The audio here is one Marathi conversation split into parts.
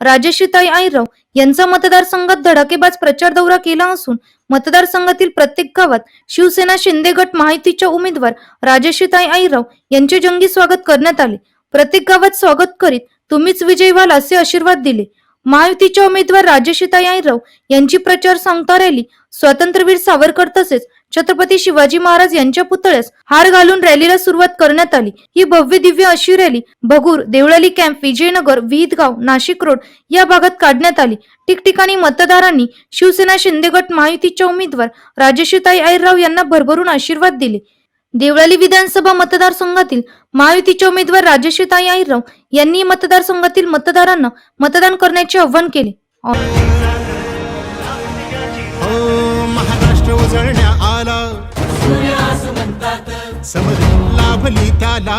राजेशीताई आईराव यांचा मतदारसंघात धडाकेबाज प्रचार दौरा केला असून मतदारसंघातील प्रत्येक गावात शिवसेना शिंदे गट माहितीच्या उमेदवार राजेशिताई आईराव यांचे जंगी स्वागत करण्यात आले. प्रत्येक गावात स्वागत करीत तुम्हीच विजय व्हाल असे आशीर्वाद दिले. महायुतीच्या उमेदवार राजेशिता याईराव यांची प्रचार सांगता रॅली स्वातंत्र्यवीर सावरकर तसेच छत्रपती शिवाजी महाराज यांच्या पुतळ्यास हार घालून रॅलीला सुरुवात करण्यात आली. ही भव्य दिव्य अशी rally Bhagur Deolali camp Vijaynagar Vihitgaon Nashik road या भागात काढण्यात आली. ठिकठिकाणी मतदारांनी शिवसेना शिंदेगट महायुतीच्या उमेदवार राजेशिताई आईराव यांना भरभरून आशीर्वाद दिले. देवळाली विधानसभा मतदारसंघातील महायुतीचे उमेदवार राजेशीताई आईराव यांनी मतदारसंघातील मतदारांना मतदान करण्याचे आवाहन केले. हो महाराष्ट्र उजळण्या आला. समरी लाभली त्याला.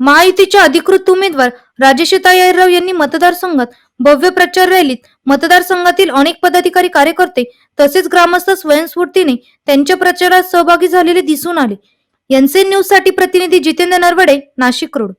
महायुतीच्या अधिकृत उमेदवार राजेशताई आयराव यांनी मतदारसंघात भव्य प्रचार रॅलीत मतदारसंघातील अनेक पदाधिकारी कार्यकर्ते तसेच ग्रामस्थ स्वयंस्फूर्तीने त्यांच्या प्रचारात सहभागी झालेले दिसून आले. यांचे न्यूजसाठी प्रतिनिधी जितेंद्र नरवडे नाशिक रोड.